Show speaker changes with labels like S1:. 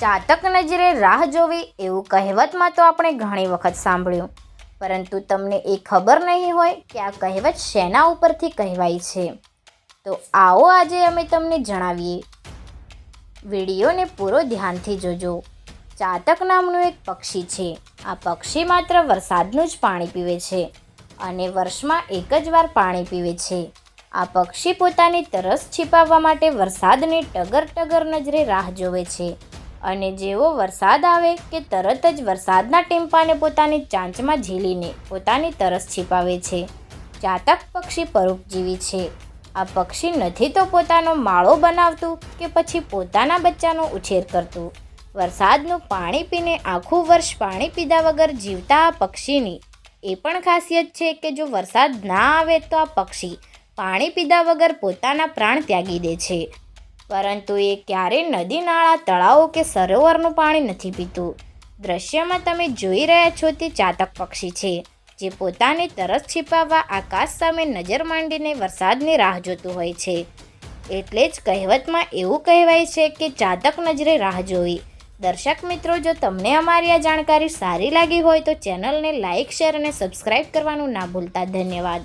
S1: ચાતક નજરે રાહ જોવી એવું કહેવતમાં તો આપણે ઘણી વખત સાંભળ્યું. પરંતુ તમને એ ખબર નહીં હોય કે આ કહેવત શેના ઉપરથી કહેવાય છે. તો આવો આજે અમે તમને જણાવીએ. વિડીયોને પૂરો ધ્યાનથી જોજો. ચાતક નામનું એક પક્ષી છે. આ પક્ષી માત્ર વરસાદનું જ પાણી પીવે છે અને વર્ષમાં એક જ વાર પાણી પીવે છે. આ પક્ષી પોતાની તરસ છીપાવવા માટે વરસાદની ટગર ટગર નજરે રાહ જોવે છે. અને જેવો વરસાદ આવે કે તરત જ વરસાદના ટીમ્પાને પોતાની ચાંચમાં ઝીલીને પોતાની તરસ છીપાવે છે. ચાતક પક્ષી પરોપજીવી છે. આ પક્ષી નથી તો પોતાનો માળો બનાવતું કે પછી પોતાના બચ્ચાનો ઉછેર કરતું. વરસાદનું પાણી પીને આખું વર્ષ પાણી પીધા વગર જીવતા આ પક્ષીની એ પણ ખાસિયત છે કે જો વરસાદ ના આવે તો આ પક્ષી પાણી પીધા વગર પોતાના પ્રાણ ત્યાગી દે છે. પરંતુ એ ક્યારેય નદી, નાળા, તળાવો કે સરોવરનું પાણી નથી પીતું. દ્રશ્યમાં તમે જોઈ રહ્યા છો તે ચાતક પક્ષી છે, જે પોતાની તરસ છિપાવવા આકાશ સામે નજર માંડીને વરસાદની રાહ જોતું હોય છે. એટલે જ કહેવતમાં એવું કહેવાય છે કે ચાતક નજરે રાહ જોવી. દર્શક મિત્રો, જો તમને અમારી આ જાણકારી સારી લાગી હોય તો ચેનલને લાઇક શેર અને સબસ્ક્રાઈબ કરવાનું ના ભૂલતા. ધન્યવાદ.